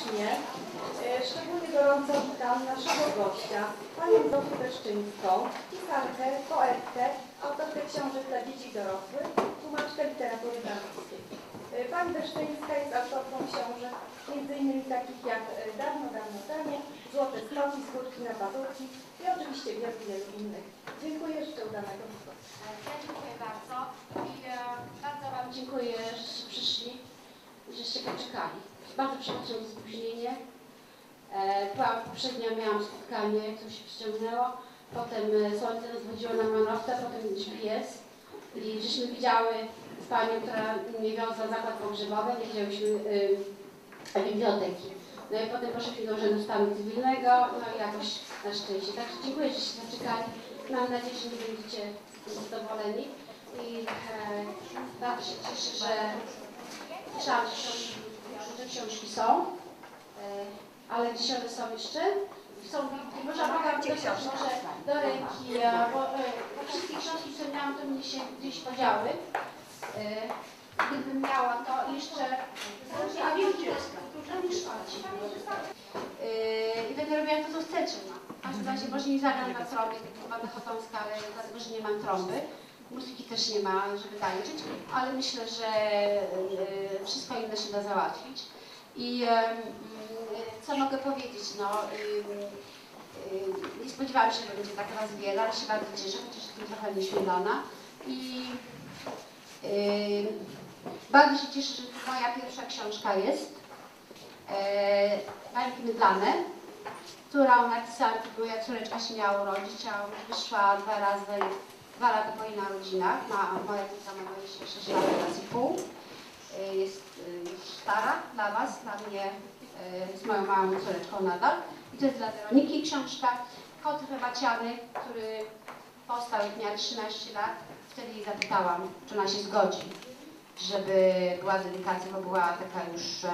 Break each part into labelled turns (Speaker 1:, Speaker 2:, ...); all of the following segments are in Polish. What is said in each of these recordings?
Speaker 1: serdecznie. E, Szczególnie gorąco witam naszego gościa, panią Zofę Beszczyńską, pisarkę, poetkę, autorkę książek dla dzieci dorosłych, tłumaczkę literatury francuskiej. E, Pani Beszczyńska jest autorką książek m.in. takich jak e, Dawno, dawno temu, Złote smoki, skórki na pazurki i oczywiście wielu, wielu innych. Dziękuję, życzę udanego spotkania.
Speaker 2: Ja dziękuję bardzo i bardzo Wam dziękuję, że przyszli i żeście poczekali. Bardzo przepraszam za spóźnienie. E, byłam poprzednio, miałam spotkanie, to się przyciągnęło. Potem e, słońce rozwodziło na manowce, potem GPS. I żeśmy widziały z panią, która mnie wiozła zakład pogrzebowy, nie widziałyśmy y, biblioteki. No i potem poszliśmy do Urzędu Stanu Cywilnego, no i jakoś na szczęście. Także dziękuję, że się zaczekali. Mam nadzieję, że nie będziecie zadowoleni. I e, bardzo się cieszę, że słyszałam, że książki, są, e, ale one są jeszcze? Są, może mogłam książki może do ręki, e, bo, e, bo wszystkie książki, które miałam, to mnie się gdzieś podziały. E, gdybym miała to jeszcze, a wielki I będę robiła to, co. No. W każdym razie może nie zagram na trąbie, tylko Wanda Chotomska, ale dlatego, że nie mam trąby. Muzyki też nie ma, żeby tańczyć, ale myślę, że wszystko inne się da załatwić. I yy, co mogę powiedzieć? No, nie spodziewałam się, że będzie tak raz wiele, ale się bardzo cieszę, chociaż jestem trochę nieśmielona. I bardzo się cieszę, że to moja pierwsza książka jest e, Bańki Mydlane, którą napisałam, moja córeczka się miała urodzić, a wyszła dwa razy, dwa lata po jej narodzinach. Ma, moja córka ma 26 lat teraz i pół. E, Jest e, już stara dla Was, dla mnie, z moją małą córeczką nadal. I to jest dla Weroniki książka. Kot Wybaciany, który powstał jak miała 13 lat. Wtedy jej zapytałam, czy ona się zgodzi, żeby była dedykacja, bo była taka już e,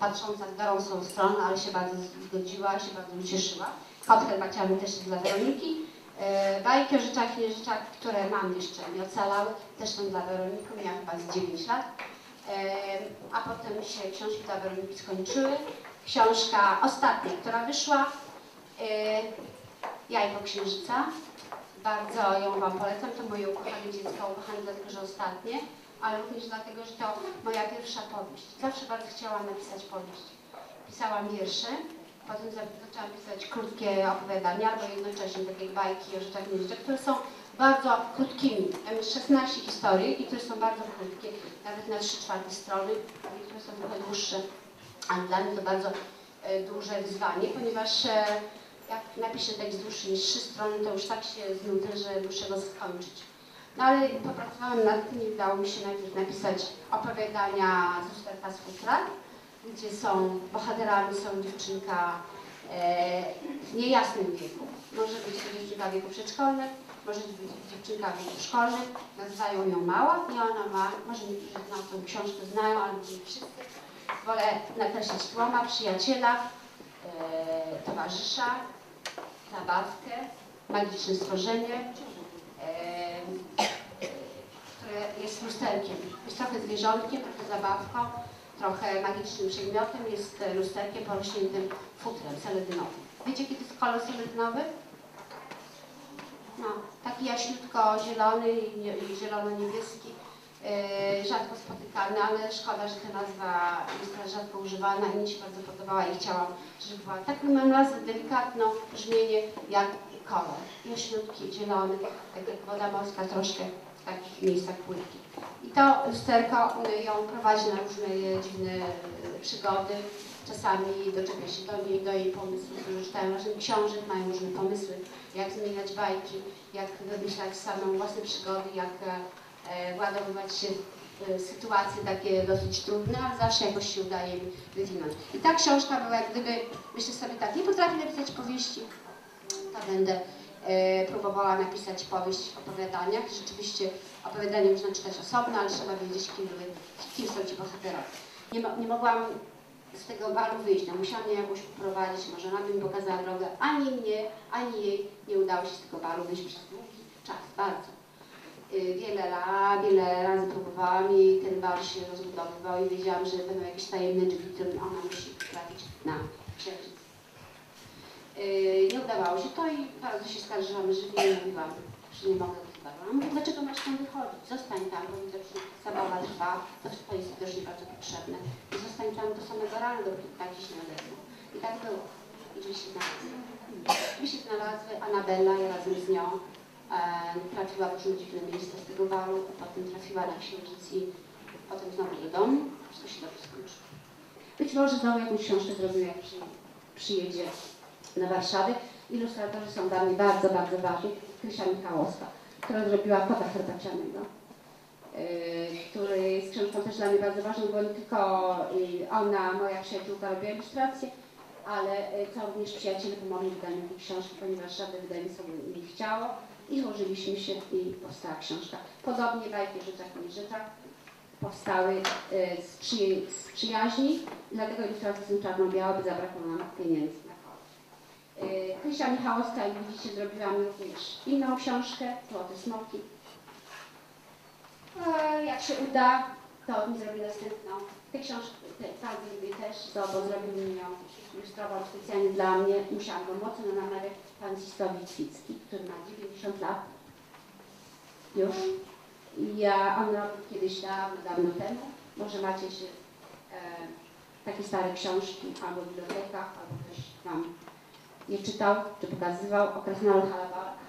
Speaker 2: patrząca w dorosłą stronę, ale się bardzo zgodziła, się bardzo ucieszyła. Kot herbaciany też jest dla Weroniki. E, bajki o rzeczach i nierzeczach, które mam jeszcze nie ocalały, też są dla Weroniki, miałam chyba z 9 lat. E, a potem się książki dla Weroniki skończyły. Książka ostatnia, która wyszła, e, Jajko Księżyca. Bardzo ją Wam polecam, to moje ukochane dziecko, ukochane dlatego, że ostatnie ale również dlatego, że to moja pierwsza powieść. Zawsze bardzo chciałam napisać powieść. Pisałam wiersze, potem za- zaczęłam pisać krótkie opowiadania, albo jednocześnie takie bajki o rzeczach nieżyczach, które są bardzo krótkimi. Tam jest 16 historii i które są bardzo krótkie, nawet na 3 czwarte strony, niektóre są trochę dłuższe, ale dla mnie to bardzo e, duże wyzwanie, ponieważ e, jak napiszę tekst dłuższy niż 3 strony, to już tak się znudzę, że muszę go skończyć. No ale popracowałam nad tym i udało mi się najpierw napisać opowiadania z Usterka z futra, gdzie są, bohaterami są dziewczynka e, w niejasnym wieku. Może być to dziewczynka w wieku przedszkolnym, może być dziewczynka w wieku szkolnym, nazywają ją Mała i ona ma, może niektórzy znają tą książkę, znają, ale nie wszyscy. Wolę nakreślić tłoma, przyjaciela, e, towarzysza, zabawkę, magiczne stworzenie, e, które jest lusterkiem. Jest trochę zwierzątkiem, trochę zabawką, trochę magicznym przedmiotem, jest lusterkiem porośniętym futrem seledynowym. Wiecie, to jest kolor seledynowy? No, taki jaśniutko zielony i nie- i zielono-niebieski, e, rzadko spotykany, ale szkoda, że ta nazwa jest rzadko używana i mi się bardzo podobała i chciałam, żeby była taką mam nazwę delikatną, brzmienie jak kolor. Jaśniutki, zielony, tak jak woda morska troszkę w takich miejscach płytki. I to lusterko y, ją prowadzi na różne y, dziwne y, przygody. Czasami doczepia się do niej, do jej pomysłów, którzy czytają różnych książek, mają różne pomysły, jak zmieniać bajki, jak wymyślać samą własne przygody, jak e, e, się e, sytuacje takie dosyć trudne, ale zawsze jakoś się udaje mi wywinąć. I ta książka była jak gdyby, myślę sobie tak, nie potrafię napisać powieści, to będę próbowała napisać powieść opowiadania. Rzeczywiście opowiadanie można czytać osobno, ale trzeba wiedzieć, kim, wy, kim są ci bohaterowie. Nie, mo- nie mogłam z tego baru wyjść, no musiałam ją jakoś poprowadzić, może ona by mi pokazała drogę. Ani mnie, ani jej nie udało się z tego baru wyjść przez długi czas, bardzo. y, wiele, la, wiele razy próbowałam i ten bal się rozbudowywał i wiedziałam, że będą jakieś tajemne drzwi, którymi ona musi trafić na księżyc. Yy, nie udawało się to i bardzo się skarżyłam, że nie mówiłam, że nie mogę mówię, dlaczego masz tam wychodzić? Zostań tam, bo widzę, że zabawa trwa, to to jest widocznie bardzo potrzebne. I zostań tam do samego rana, dopóki tak nie odezmą. I tak było. I drzwi się znalazły. Drzwi się znalazły, Anabella ja razem z nią e, trafiła w różne dziwne miejsca z tego balu, a potem trafiła na księżyc i potem znowu do domu. Wszystko się dobrze skończyło. Być może znowu jakąś książkę zrobił, jak przy, przyjedzie na Warszawę. Ilustratorzy są dla mnie bardzo, bardzo ważni. Krysia Michałowska, która zrobiła kota herbacianego, yy, który jest książką też dla mnie bardzo ważną, bo nie tylko yy, ona, moja przyjaciółka, robiła ilustracje, ale yy, to również przyjaciele pomogli w wydaniu tej książki, ponieważ żadne sobie nie chciało i złożyliśmy się i powstała książka. Podobnie bajki i Nieżyczach powstały z, przy, z przyjaźni, dlatego ilustracje są czarno-białe, by zabrakło nam pieniędzy Krysia Michałowska, jak widzicie, zrobiłam również inną książkę, Złote Smoki. E, Jak się uda, to mi zrobię następną. Tę książkę te, bardzo lubię też, to, bo zrobił mi ją, ilustrował specjalnie dla mnie. Musiałam go mocno na namiar pan Witwicki, który ma 90 lat już. Ja, on robił kiedyś dawno, dawno temu. Może macie się e, takie stare książki albo w bibliotekach, albo ktoś Wam je czytał, czy pokazywał o krasnolu Halaba-